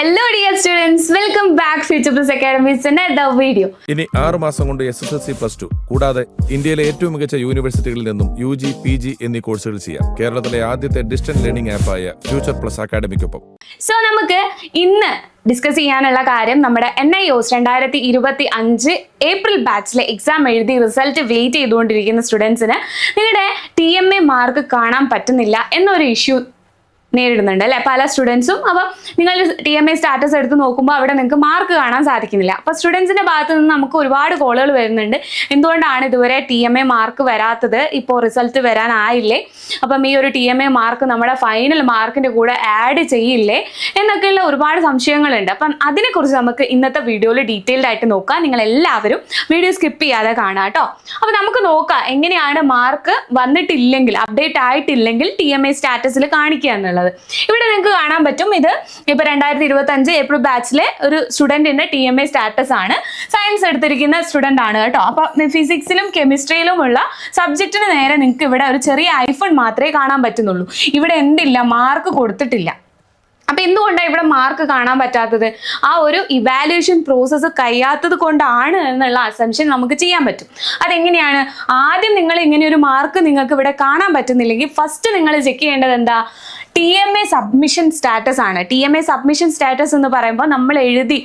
Hello dear students welcome back future plus അക്കാഡമീസിന്റെ the video ഇനി ആറ് മാസം കൊണ്ട് S S L C plus two കൂടാതെ ഇന്ത്യയിലെ ഏറ്റവും മികച്ച യൂണിവേഴ്സിറ്റികളിൽ നിന്നും യു ജി പി ജി എന്നീ കോഴ്സുകൾ ചെയ്യാം. കേരളത്തിലെ ആദ്യത്തെ ഡിസ്റ്റന്റ് ലേണിംഗ് ആപ്പായ ഫ്യൂച്ചർ പ്ലസ് അക്കാഡമിക്കൊപ്പം സോ നമുക്ക് ഇന്ന് ഡിസ്കസ് ചെയ്യാനുള്ള കാര്യം നമ്മുടെ എൻ ഐ ഒസ് രണ്ടായിരത്തി ഇരുപത്തി അഞ്ച് ഏപ്രിൽ ബാച്ചിലെ എക്സാം എഴുതി റിസൾട്ട് വെയിറ്റ് ചെയ്തുകൊണ്ടിരിക്കുന്ന സ്റ്റുഡൻസിന് നിങ്ങളുടെ ടി എം എ മാർക്ക് കാണാൻ പറ്റുന്നില്ല എന്നൊരു ഇഷ്യൂ നേരിടുന്നുണ്ട് അല്ലെ? പല സ്റ്റുഡൻസും അപ്പോൾ നിങ്ങൾ ടി എം എ സ്റ്റാറ്റസ് എടുത്ത് നോക്കുമ്പോൾ അവിടെ നിങ്ങൾക്ക് മാർക്ക് കാണാൻ സാധിക്കുന്നില്ല. അപ്പോൾ സ്റ്റുഡൻസിന്റെ ഭാഗത്ത് നിന്ന് നമുക്ക് ഒരുപാട് കോളുകൾ വരുന്നുണ്ട്. എന്തുകൊണ്ടാണ് ഇതുവരെ ടി എം എ മാർക്ക് വരാത്തത്? ഇപ്പോൾ റിസൾട്ട് വരാനായില്ലേ അപ്പം ഈ ഒരു ടി എം എ മാർക്ക് നമ്മുടെ ഫൈനൽ മാർക്കിന്റെ കൂടെ ആഡ് ചെയ്യില്ലേ? എന്നൊക്കെയുള്ള ഒരുപാട് സംശയങ്ങളുണ്ട്. അപ്പം അതിനെക്കുറിച്ച് നമുക്ക് ഇന്നത്തെ വീഡിയോയിൽ ഡീറ്റെയിൽഡ് ആയിട്ട് നോക്കാം. നിങ്ങൾ എല്ലാവരും വീഡിയോ സ്കിപ്പ് ചെയ്യാതെ കാണാം കേട്ടോ. അപ്പം നമുക്ക് നോക്കാം എങ്ങനെയാണ് മാർക്ക് വന്നിട്ടില്ലെങ്കിൽ അപ്ഡേറ്റ് ആയിട്ടില്ലെങ്കിൽ ടി എം എ സ്റ്റാറ്റസിൽ കാണിക്കുക എന്നുള്ളത്. ഇവിടെ നിങ്ങൾക്ക് കാണാൻ പറ്റും ഇത്. ഇപ്പൊ രണ്ടായിരത്തി ഇരുപത്തി അഞ്ച് ഏപ്രിൽ ബാച്ചിലെ ഒരു സ്റ്റുഡന്റിന്റെ ടി എം എ സ്റ്റാറ്റസ് ആണ്. സയൻസ് എടുത്തിരിക്കുന്ന സ്റ്റുഡന്റ് ആണ് കേട്ടോ. അപ്പൊ ഫിസിക്സിലും കെമിസ്ട്രിയിലുമുള്ള സബ്ജക്റ്റിന് നേരെ നിങ്ങൾക്ക് ഇവിടെ ഒരു ചെറിയ ഐഫോൺ മാത്രമേ കാണാൻ പറ്റുന്നുള്ളൂ. ഇവിടെ എന്തില്ല? മാർക്ക് കൊടുത്തിട്ടില്ല. അപ്പൊ എന്തുകൊണ്ടാണ് ഇവിടെ മാർക്ക് കാണാൻ പറ്റാത്തത്? ആ ഒരു ഇവാലുവേഷൻ പ്രോസസ്സ് കഴിയാത്തത് കൊണ്ടാണ് എന്നുള്ള അസംഷൻ നമുക്ക് ചെയ്യാൻ പറ്റും. അതെങ്ങനെയാണ്? ആദ്യം നിങ്ങൾ ഇങ്ങനെ ഒരു മാർക്ക് നിങ്ങൾക്ക് ഇവിടെ കാണാൻ പറ്റുന്നില്ലെങ്കിൽ ഫസ്റ്റ് നിങ്ങൾ ചെക്ക് ചെയ്യേണ്ടത് എന്താ? T M A submission status ആണ്. T M A submission status എന്ന് പറയുമ്പോൾ നമ്മൾ എഴുതി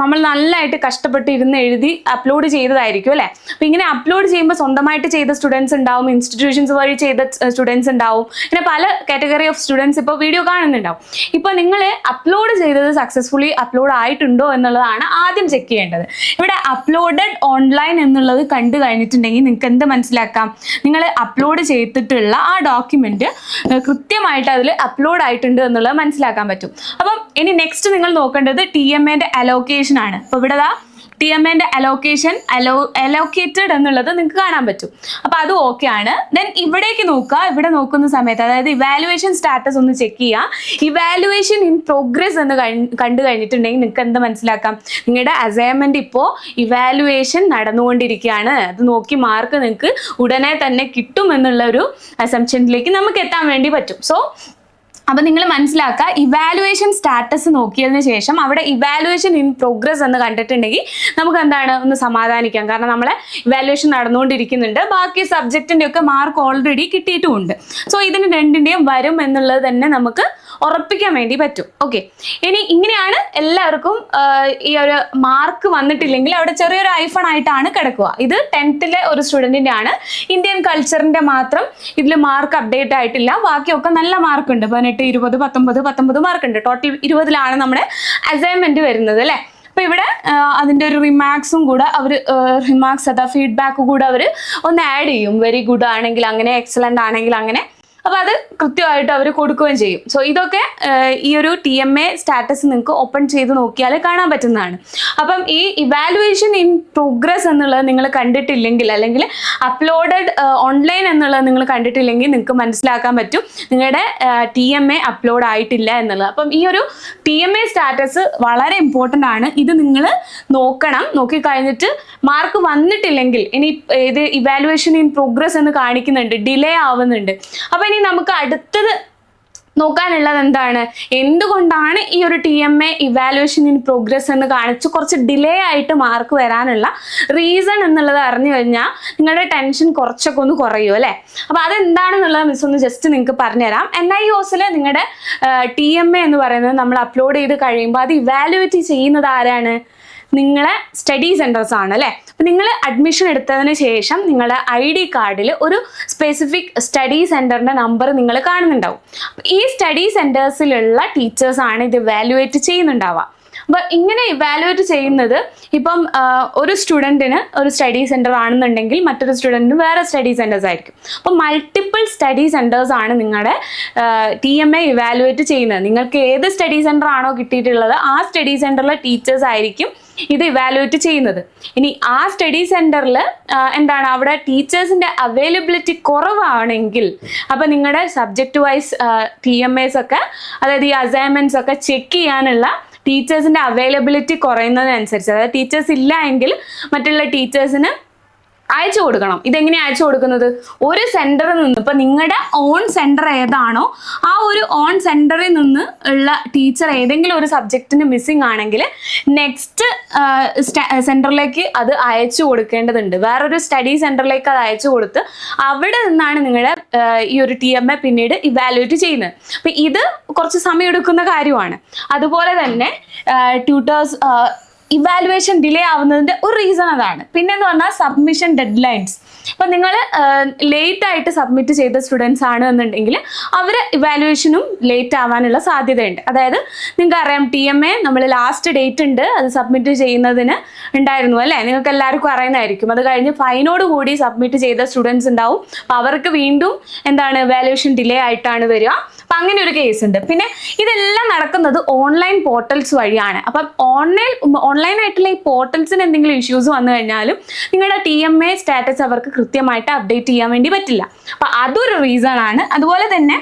നമ്മൾ നല്ലതായിട്ട് കഷ്ടപ്പെട്ട് ഇരുന്ന് എഴുതി അപ്ലോഡ് ചെയ്തതായിരിക്കും അല്ലേ? അപ്പം ഇങ്ങനെ അപ്ലോഡ് ചെയ്യുമ്പോൾ സ്വന്തമായിട്ട് ചെയ്ത സ്റ്റുഡൻസ് ഉണ്ടാവും ഇൻസ്റ്റിറ്റ്യൂഷൻസ് വഴി ചെയ്ത സ്റ്റുഡൻസ് ഉണ്ടാവും. പിന്നെ പല കാറ്റഗറി ഓഫ് സ്റ്റുഡൻസ് ഇപ്പോൾ വീഡിയോ കാണുന്നുണ്ടാവും. ഇപ്പോൾ നിങ്ങൾ അപ്ലോഡ് ചെയ്തത് സക്സസ്ഫുള്ളി അപ്ലോഡ് ആയിട്ടുണ്ടോ എന്നുള്ളതാണ് ആദ്യം ചെക്ക് ചെയ്യേണ്ടത്. ഇവിടെ അപ്ലോഡഡ് ഓൺലൈൻ എന്നുള്ളത് കണ്ടു കഴിഞ്ഞിട്ടുണ്ടെങ്കിൽ നിങ്ങൾക്ക് എന്ത് മനസ്സിലാക്കാം? നിങ്ങൾ അപ്ലോഡ് ചെയ്തിട്ടുള്ള ആ ഡോക്യുമെന്റ് കൃത്യമായിട്ട് അതിൽ അപ്ലോഡ് ആയിട്ടുണ്ട് എന്നുള്ളത് മനസ്സിലാക്കാൻ പറ്റും. അപ്പം ഇനി നെക്സ്റ്റ് നിങ്ങൾ നോക്കേണ്ടത് ടി എം എന്റെ അലോക്കേഷൻ ആണ്. അപ്പോൾ ഇവിടെ ടി എം എന്റെ അലോക്കേഷൻ അലോ അലോക്കേറ്റഡ് എന്നുള്ളത് നിങ്ങൾക്ക് കാണാൻ പറ്റും. അപ്പോൾ അത് ഓക്കെ ആണ്. ദെൻ ഇവിടേക്ക് നോക്കുക. ഇവിടെ നോക്കുന്ന സമയത്ത് അതായത് ഇവാലുവേഷൻ സ്റ്റാറ്റസ് ഒന്ന് ചെക്ക് ചെയ്യുക. ഇവാലുവേഷൻ ഇൻ പ്രോഗ്രസ് എന്ന് കണ്ടു കഴിഞ്ഞിട്ടുണ്ടെങ്കിൽ നിങ്ങൾക്ക് എന്ത് മനസ്സിലാക്കാം? നിങ്ങളുടെ അസൈൻമെന്റ് ഇപ്പോൾ ഇവാലുവേഷൻ നടന്നുകൊണ്ടിരിക്കുകയാണ്. അത് നോക്കി മാർക്ക് നിങ്ങൾക്ക് ഉടനെ തന്നെ കിട്ടും എന്നുള്ള ഒരു അസംഷനിലേക്ക് നമുക്ക് എത്താൻ വേണ്ടി പറ്റും. സോ അപ്പൊ നിങ്ങൾ മനസ്സിലാക്കുക ഇവാലുവേഷൻ സ്റ്റാറ്റസ് നോക്കിയതിന് ശേഷം അവിടെ ഇവാലുവേഷൻ ഇൻ പ്രോഗ്രസ് എന്ന് കണ്ടിട്ടുണ്ടെങ്കിൽ നമുക്ക് എന്താണ് ഒന്ന് സമാധാനിക്കാം. കാരണം നമ്മളെ ഇവാലുവേഷൻ നടന്നുകൊണ്ടിരിക്കുന്നുണ്ട്. ബാക്കി സബ്ജക്റ്റിന്റെ ഒക്കെ മാർക്ക് ഓൾറെഡി കിട്ടിയിട്ടുമുണ്ട്. സോ ഇതിന് രണ്ടിന്റെയും വരും എന്നുള്ളത് തന്നെ നമുക്ക് ഉറപ്പിക്കാൻ വേണ്ടി പറ്റും. ഓക്കെ ഇനി ഇങ്ങനെയാണ് എല്ലാവർക്കും ഈ ഒരു മാർക്ക് വന്നിട്ടില്ലെങ്കിൽ അവിടെ ചെറിയൊരു ഐഫോൺ ആയിട്ടാണ് കിടക്കുക. ഇത് ടെൻത്തിലെ ഒരു സ്റ്റുഡന്റിന്റെ ആണ്. ഇന്ത്യൻ കൾച്ചറിന്റെ മാത്രം ഇതിൽ മാർക്ക് അപ്ഡേറ്റ് ആയിട്ടില്ല. ബാക്കിയൊക്കെ നല്ല മാർക്ക് ഉണ്ട്. പതിനെട്ട് ഇരുപത് പത്തൊമ്പത് പത്തൊമ്പത് മാർക്ക് ഉണ്ട്. ടോട്ടൽ ഇരുപതിലാണ് നമ്മുടെ അസൈൻമെന്റ് വരുന്നത് അല്ലേ? അപ്പോൾ ഇവിടെ അതിന്റെ ഒരു റിമാർക്സും കൂടെ അവർ റിമാർക്സ് അതാ ഫീഡ്ബാക്ക് കൂടെ അവർ ഒന്ന് ആഡ് ചെയ്യും. വെരി ഗുഡ് ആണെങ്കിൽ അങ്ങനെ എക്സലന്റ് ആണെങ്കിൽ അങ്ങനെ. അപ്പൊ അത് കൃത്യമായിട്ട് അവർ കൊടുക്കുകയും ചെയ്യും. സോ ഇതൊക്കെ ഈ ഒരു ടി എം എ സ്റ്റാറ്റസ് നിങ്ങൾക്ക് ഓപ്പൺ ചെയ്ത് നോക്കിയാൽ കാണാൻ പറ്റുന്നതാണ്. അപ്പം ഈ ഇവാലുവേഷൻ ഇൻ പ്രോഗ്രസ് എന്നുള്ളത് നിങ്ങൾ കണ്ടിട്ടില്ലെങ്കിൽ അല്ലെങ്കിൽ അപ്ലോഡഡ് ഓൺലൈൻ എന്നുള്ളത് നിങ്ങൾ കണ്ടിട്ടില്ലെങ്കിൽ നിങ്ങൾക്ക് മനസ്സിലാക്കാൻ പറ്റും. നിങ്ങളുടെ ടി എം എ അപ്ലോഡ് ആയിട്ടില്ല എന്നുള്ളത്. അപ്പം ഈ ഒരു ടി എം എ സ്റ്റാറ്റസ് വളരെ ഇമ്പോർട്ടന്റ് ആണ്. ഇത് നിങ്ങൾ നോക്കണം. നോക്കിക്കഴിഞ്ഞിട്ട് മാർക്ക് വന്നിട്ടില്ലെങ്കിൽ ഇനി ഇത് ഇവാലുവേഷൻ ഇൻ പ്രോഗ്രസ് എന്ന് കാണിക്കുന്നുണ്ട്. ഡിലേ ആവുന്നുണ്ട്. അപ്പം ഇനി നമുക്ക് അടുത്തത് നോക്കാനുള്ളത് എന്താണ്? എന്തുകൊണ്ടാണ് ഈ ഒരു T M A evaluation in progress എന്ന് കാണിച്ച് കുറച്ച് ഡിലേ ആയിട്ട് മാർക്ക് വരാനുള്ള റീസൺ എന്നുള്ളത് അറിഞ്ഞു കഴിഞ്ഞാൽ നിങ്ങളുടെ ടെൻഷൻ കുറച്ചൊക്കെ ഒന്ന് കുറയും അല്ലേ? അപ്പോൾ അതെന്താണെന്നുള്ളത് മിസ് ഒന്ന് ജസ്റ്റ് നിങ്ങൾക്ക് പറഞ്ഞുതരാം. എൻ ഐ ഒസിൽ നിങ്ങളുടെ ടി എം എ എന്ന് പറയുന്നത് നമ്മൾ അപ്ലോഡ് ചെയ്ത് കഴിയുമ്പോൾ അത് ഇവാലുവേറ്റ് ചെയ്യുന്നത് ആരാണ്? നിങ്ങളെ സ്റ്റഡി സെന്റേഴ്സ് ആണ് അല്ലേ? അപ്പം നിങ്ങൾ അഡ്മിഷൻ എടുത്തതിന് ശേഷം നിങ്ങളുടെ ഐ ഡി കാർഡിൽ ഒരു സ്പെസിഫിക് സ്റ്റഡി സെന്ററിന്റെ നമ്പർ നിങ്ങൾ കാണുന്നുണ്ടാവും. ഈ സ്റ്റഡി സെന്റേഴ്സിലുള്ള ടീച്ചേഴ്സാണ് ഇത് വാലുവേറ്റ് ചെയ്യുന്നുണ്ടാവുക. അപ്പോൾ ഇങ്ങനെ ഇവാലുവേറ്റ് ചെയ്യുന്നത് ഇപ്പം ഒരു സ്റ്റുഡന്റിന് ഒരു സ്റ്റഡി സെന്റർ ആണെന്നുണ്ടെങ്കിൽ മറ്റൊരു സ്റ്റുഡന്റിന് വേറെ സ്റ്റഡി സെന്റേഴ്സ് ആയിരിക്കും. അപ്പോൾ മൾട്ടിപ്പിൾ സ്റ്റഡി സെന്റേഴ്സ് ആണ് നിങ്ങളുടെ ടി എം എ ഇവാലുവേറ്റ് ചെയ്യുന്നത്. നിങ്ങൾക്ക് ഏത് സ്റ്റഡി സെന്റർ ആണോ കിട്ടിയിട്ടുള്ളത് ആ സ്റ്റഡി സെന്ററിലെ ടീച്ചേഴ്സ് ആയിരിക്കും ഇത് ഇവാലുവേറ്റ് ചെയ്യുന്നത്. ഇനി ആ സ്റ്റഡി സെന്ററിൽ എന്താണ് അവിടെ ടീച്ചേഴ്സിന്റെ അവൈലബിലിറ്റി കുറവാണെങ്കിൽ അപ്പോൾ നിങ്ങളുടെ subject wise T M S ഒക്കെ അതായത് ഈ അസൈൻമെന്റ്സ് ഒക്കെ ചെക്ക് ചെയ്യാനുള്ള ടീച്ചേഴ്സിന്റെ അവൈലബിലിറ്റി കുറയുന്നതിനനുസരിച്ച് അതായത് ടീച്ചേഴ്സ് ഇല്ല എങ്കിൽ മറ്റുള്ള ടീച്ചേഴ്സിന് അയച്ചു കൊടുക്കണം. ഇതെങ്ങനെയാണ് അയച്ചു കൊടുക്കുന്നത്? ഒരു സെന്ററിൽ നിന്ന് ഇപ്പൊ നിങ്ങളുടെ ഓൺ സെന്റർ ഏതാണോ ആ ഒരു ഓൺ സെന്ററിൽ നിന്ന് ഉള്ള ടീച്ചർ ഏതെങ്കിലും ഒരു സബ്ജക്റ്റിന് മിസ്സിംഗ് ആണെങ്കിൽ നെക്സ്റ്റ് സെന്ററിലേക്ക് അത് അയച്ചു കൊടുക്കേണ്ടതുണ്ട്. വേറൊരു സ്റ്റഡി സെന്ററിലേക്ക് അത് അയച്ചു കൊടുത്ത് അവിടെ നിന്നാണ് നിങ്ങളുടെ ഈ ഒരു ടി എം എ പിന്നീട് ഇവാലുവേറ്റ് ചെയ്യുന്നത്. അപ്പൊ ഇത് കുറച്ച് സമയം എടുക്കുന്ന കാര്യമാണ്. അതുപോലെ തന്നെ ട്യൂട്ടേഴ്സ് ഇവാലുവേഷൻ ഡിലേ ആവുന്നതിന്റെ ഒരു റീസൺ അതാണ്. പിന്നെന്ന് പറഞ്ഞാൽ സബ്മിഷൻ ഡെഡ് ലൈൻസ് അപ്പം നിങ്ങൾ ലേറ്റ് ആയിട്ട് സബ്മിറ്റ് ചെയ്ത സ്റ്റുഡൻസ് ആണ് എന്നുണ്ടെങ്കിൽ അവർ ഇവാലുവേഷനും ലേറ്റ് ആവാനുള്ള സാധ്യതയുണ്ട്. അതായത് നിങ്ങൾക്ക് അറിയാം ടി എം എ നമ്മൾ ലാസ്റ്റ് ഡേറ്റ് ഉണ്ട് അത് സബ്മിറ്റ് ചെയ്യുന്നതിന് ഉണ്ടായിരുന്നു അല്ലേ? നിങ്ങൾക്ക് എല്ലാവർക്കും അറിയുന്നതായിരിക്കും. അത് കഴിഞ്ഞ് ഫൈനോട് കൂടി സബ്മിറ്റ് ചെയ്ത സ്റ്റുഡൻസ് ഉണ്ടാവും. അപ്പൊ അവർക്ക് വീണ്ടും എന്താണ് ഇവാലുവേഷൻ ഡിലേ ആയിട്ടാണ് വരിക. അപ്പൊ അങ്ങനെ ഒരു കേസ് ഉണ്ട്. പിന്നെ ഇതെല്ലാം നടക്കുന്നത് ഓൺലൈൻ പോർട്ടൽസ് വഴിയാണ്. അപ്പം ഓൺലൈൻ ഓൺലൈൻ ആയിട്ടുള്ള ഈ പോർട്ടൽസിന് എന്തെങ്കിലും ഇഷ്യൂസ് വന്നു കഴിഞ്ഞാലും നിങ്ങളുടെ ടി എം എ സ്റ്റാറ്റസ് അവർക്ക് കൃത്യമായിട്ട് അപ്ഡേറ്റ് ചെയ്യാൻ വേണ്ടി പറ്റില്ല. അപ്പൊ അതൊരു റീസൺ ആണ്. അതുപോലെ തന്നെ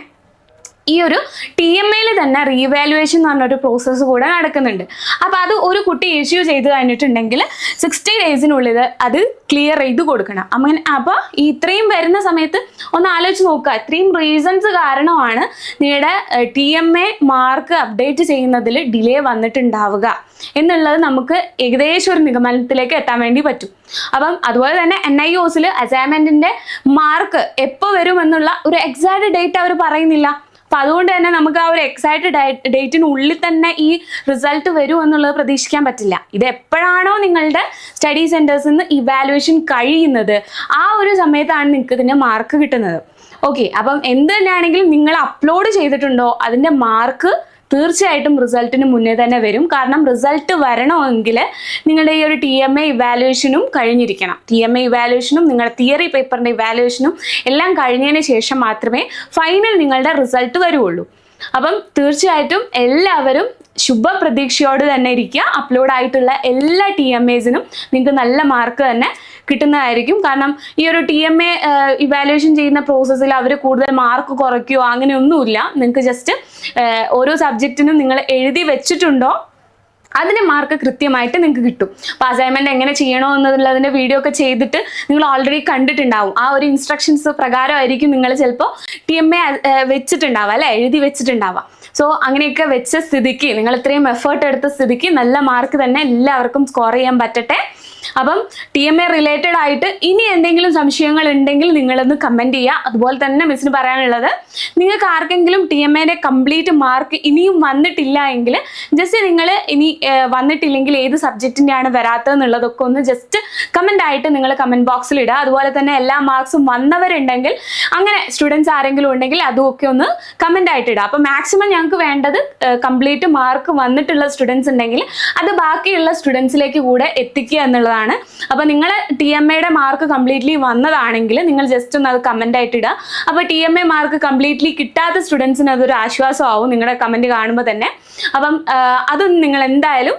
ഈ ഒരു ടി എം എയിൽ തന്നെ റീവാലുവേഷൻ എന്ന് പറഞ്ഞൊരു പ്രോസസ്സ് കൂടെ നടക്കുന്നുണ്ട്. അപ്പോൾ അത് ഒരു കുട്ടി ഇഷ്യൂ ചെയ്ത് കഴിഞ്ഞിട്ടുണ്ടെങ്കിൽ സിക്സ്റ്റി ഡേയ്സിനുള്ളിൽ അത് ക്ലിയർ ചെയ്ത് കൊടുക്കണം. അങ്ങനെ അപ്പോൾ ഈ ഇത്രയും വരുന്ന സമയത്ത് ഒന്ന് ആലോചിച്ച് നോക്കുക. ഇത്രയും റീസൺസ് കാരണമാണ് നിങ്ങളുടെ T M A mark update ചെയ്യുന്നതിൽ ഡിലേ വന്നിട്ടുണ്ടാവുക എന്നുള്ളത് നമുക്ക് ഏകദേശം ഒരു നിഗമനത്തിലേക്ക് എത്താൻ വേണ്ടി പറ്റും. അപ്പം അതുപോലെ തന്നെ എൻ ഐ ഒസിൽ അസൈൻമെന്റിന്റെ മാർക്ക് എപ്പോൾ വരുമെന്നുള്ള ഒരു എക്സാക്ട് ഡേറ്റ് അവർ പറയുന്നില്ല. അപ്പൊ അതുകൊണ്ട് തന്നെ നമുക്ക് ആ ഒരു എക്സൈറ്റഡ് ഡേറ്റിനുള്ളിൽ തന്നെ ഈ റിസൾട്ട് വരും എന്നുള്ളത് പ്രതീക്ഷിക്കാൻ പറ്റില്ല. ഇത് എപ്പോഴാണോ നിങ്ങളുടെ സ്റ്റഡി സെന്റേഴ്സിൽ നിന്ന് ഇവാലുവേഷൻ കഴിയുന്നത് ആ ഒരു സമയത്താണ് നിങ്ങൾക്ക് ഇതിന്റെ മാർക്ക് കിട്ടുന്നത്. ഓക്കെ അപ്പം എന്ത് തന്നെയാണെങ്കിലും നിങ്ങൾ അപ്ലോഡ് ചെയ്തിട്ടുണ്ടോ അതിന്റെ മാർക്ക് തീർച്ചയായിട്ടും റിസൾട്ടിന് മുന്നേ തന്നെ വരും. കാരണം റിസൾട്ട് വരണമെങ്കിൽ നിങ്ങളുടെ ഈ ഒരു ടി എം എ ഇവാലുവേഷനും കഴിഞ്ഞിരിക്കണം. ടി എം എ ഇവാലുവേഷനും നിങ്ങളുടെ തിയറി പേപ്പറിന്റെ ഇവാലുവേഷനും എല്ലാം കഴിഞ്ഞതിന് ശേഷം മാത്രമേ ഫൈനൽ നിങ്ങളുടെ റിസൾട്ട് വരുള്ളൂ അപ്പം തീർച്ചയായിട്ടും എല്ലാവരും ശുഭപ്രതീക്ഷയോട് തന്നെ ഇരിക്കുക. അപ്ലോഡ് ആയിട്ടുള്ള എല്ലാ ടി എം എസിനും നിങ്ങൾക്ക് നല്ല മാർക്ക് തന്നെ കിട്ടുന്നതായിരിക്കും. കാരണം ഈ ഒരു ടി എം എ ഇവാലുവേഷൻ ചെയ്യുന്ന പ്രോസസ്സിൽ അവർ കൂടുതൽ മാർക്ക് കുറയ്ക്കുകയോ അങ്ങനെയൊന്നുമില്ല. നിങ്ങൾക്ക് ജസ്റ്റ് ഓരോ സബ്ജക്റ്റിനും നിങ്ങൾ എഴുതി വെച്ചിട്ടുണ്ടോ അതിന് മാർക്ക് കൃത്യമായിട്ട് നിങ്ങൾക്ക് കിട്ടും. അപ്പോൾ അസൈൻമെന്റ് എങ്ങനെ ചെയ്യണോ എന്നുള്ളതിന്റെ വീഡിയോ ഒക്കെ ചെയ്തിട്ട് നിങ്ങൾ ഓൾറെഡി കണ്ടിട്ടുണ്ടാവും. ആ ഒരു ഇൻസ്ട്രക്ഷൻസ് പ്രകാരമായിരിക്കും നിങ്ങൾ ചിലപ്പോൾ ടി എം എ വെച്ചിട്ടുണ്ടാവുക അല്ലെ? എഴുതി വെച്ചിട്ടുണ്ടാവുക. സോ അങ്ങനെയൊക്കെ വെച്ച സ്ഥിതിക്ക് നിങ്ങൾ ഇത്രയും എഫേർട്ട് എടുത്ത സ്ഥിതിക്ക് നല്ല മാർക്ക് തന്നെ എല്ലാവർക്കും സ്കോർ ചെയ്യാൻ പറ്റട്ടെ. അപ്പം ടി എം എ റിലേറ്റഡ് ആയിട്ട് ഇനി എന്തെങ്കിലും സംശയങ്ങൾ ഉണ്ടെങ്കിൽ നിങ്ങളൊന്ന് കമന്റ് ചെയ്യുക അതുപോലെ തന്നെ മിസ്സിന് പറയാനുള്ളത് നിങ്ങൾക്ക് ആർക്കെങ്കിലും ടി എം എയുടെ കംപ്ലീറ്റ് മാർക്ക് ഇനിയും വന്നിട്ടില്ല എങ്കിൽ ജസ്റ്റ് നിങ്ങൾ ഇനി വന്നിട്ടില്ലെങ്കിൽ ഏത് സബ്ജക്റ്റിന്റെയാണ് വരാത്തതെന്നുള്ളതൊക്കെ ഒന്ന് ജസ്റ്റ് കമന്റ് ആയിട്ട് നിങ്ങൾ കമന്റ് ബോക്സിൽ ഇടുക. അതുപോലെ തന്നെ എല്ലാ മാർക്സും വന്നവരുണ്ടെങ്കിൽ അങ്ങനെ സ്റ്റുഡൻസ് ആരെങ്കിലും ഉണ്ടെങ്കിൽ അതുമൊക്കെ ഒന്ന് കമന്റ് ആയിട്ട് ഇടുക. അപ്പോൾ മാക്സിമം ഞങ്ങൾക്ക് വേണ്ടത് കംപ്ലീറ്റ് മാർക്ക് വന്നിട്ടുള്ള സ്റ്റുഡൻസ് ഉണ്ടെങ്കിൽ അത് ബാക്കിയുള്ള സ്റ്റുഡൻസിലേക്ക് കൂടെ എത്തിക്കുക എന്നുള്ളതാണ് അപ്പോൾ നിങ്ങൾ ടി എം എയുടെ മാർക്ക് കംപ്ലീറ്റ്ലി വന്നതാണെങ്കിൽ നിങ്ങൾ ജസ്റ്റ് ഒന്ന് അത് കമന്റ് ആയിട്ട് ഇടുക അപ്പോൾ T M A mark completely കിട്ടാത്ത സ്റ്റുഡൻസിന് അതൊരു ആശ്വാസമാവും നിങ്ങളുടെ കമന്റ് കാണുമ്പോൾ തന്നെ. അപ്പം അതൊന്നും നിങ്ങൾ എന്തായാലും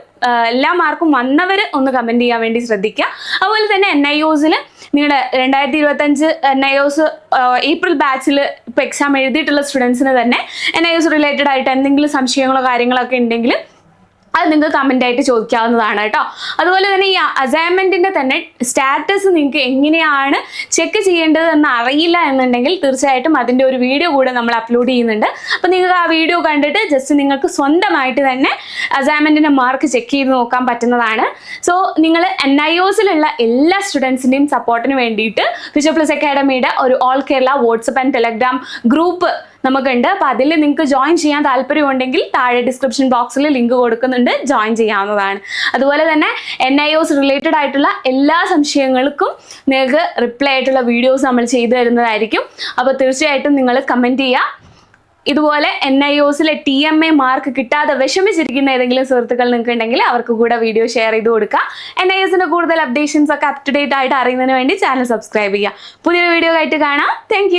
എല്ലാ മാർക്കും വന്നവർ ഒന്ന് കമന്റ് ചെയ്യാൻ വേണ്ടി ശ്രദ്ധിക്കുക. അതുപോലെ തന്നെ എൻ ഐ ഒസിൽ നിങ്ങളുടെ രണ്ടായിരത്തി ഇരുപത്തഞ്ച് എൻ ഐ ഒസ് ഏപ്രിൽ ബാച്ചിൽ ഇപ്പോൾ എക്സാം എഴുതിയിട്ടുള്ള സ്റ്റുഡൻസിന് തന്നെ എൻ ഐ ഒസ് റിലേറ്റഡ് ആയിട്ട് എന്തെങ്കിലും സംശയങ്ങളോ കാര്യങ്ങളൊക്കെ ഉണ്ടെങ്കിൽ അത് നിങ്ങൾ കമന്റ് ആയിട്ട് ചോദിക്കാവുന്നതാണ് കേട്ടോ. അതുപോലെ തന്നെ ഈ അസൈൻമെന്റിന്റെ തന്നെ സ്റ്റാറ്റസ് നിങ്ങൾക്ക് എങ്ങനെയാണ് ചെക്ക് ചെയ്യേണ്ടത് എന്ന് അറിയില്ല എന്നുണ്ടെങ്കിൽ തീർച്ചയായിട്ടും അതിന്റെ ഒരു വീഡിയോ കൂടെ നമ്മൾ അപ്ലോഡ് ചെയ്യുന്നുണ്ട്. അപ്പോൾ നിങ്ങൾക്ക് ആ വീഡിയോ കണ്ടിട്ട് ജസ്റ്റ് നിങ്ങൾക്ക് സ്വന്തമായിട്ട് തന്നെ അസൈൻമെന്റിന്റെ മാർക്ക് ചെക്ക് ചെയ്ത് നോക്കാൻ പറ്റുന്നതാണ്. സോ നിങ്ങൾ എൻ ഐ ഒസിലുള്ള എല്ലാ സ്റ്റുഡൻസിന്റെയും സപ്പോർട്ടിന് വേണ്ടിയിട്ട് ഫിഷർ പ്ലസ് അക്കാഡമിയുടെ ഒരു all Kerala WhatsApp and Telegram group നമുക്കുണ്ട്. അപ്പോൾ അതിൽ നിങ്ങൾക്ക് ജോയിൻ ചെയ്യാൻ താല്പര്യമുണ്ടെങ്കിൽ താഴെ ഡിസ്ക്രിപ്ഷൻ ബോക്സിൽ ലിങ്ക് കൊടുക്കുന്നുണ്ട്. ജോയിൻ ചെയ്യാവുന്നതാണ്. അതുപോലെ തന്നെ എൻ ഐ ഒസ് റിലേറ്റഡ് ആയിട്ടുള്ള എല്ലാ സംശയങ്ങൾക്കും നിങ്ങൾക്ക് റിപ്ലൈ ആയിട്ടുള്ള വീഡിയോസ് നമ്മൾ ചെയ്തു തരുന്നതായിരിക്കും. അപ്പോൾ തീർച്ചയായിട്ടും നിങ്ങൾ കമന്റ് ചെയ്യുക ഇതുപോലെ എൻ ഐ ഒസിലെ ടി എം എ മാർക്ക് കിട്ടാതെ വിഷമിച്ചിരിക്കുന്ന ഏതെങ്കിലും സുഹൃത്തുക്കൾ നിങ്ങൾക്ക് ഉണ്ടെങ്കിൽ അവർക്ക് കൂടെ വീഡിയോ ഷെയർ ചെയ്ത് കൊടുക്കുക എൻ ഐ എസിന്റെ കൂടുതൽ അപ്ഡേഷൻസ് ഒക്കെ അപ് ടു ഡേറ്റ് ആയിട്ട് അറിയുന്നതിന് വേണ്ടി ചാനൽ സബ്സ്ക്രൈബ് ചെയ്യുക പുതിയൊരു വീഡിയോ ആയിട്ട് കാണാം. താങ്ക്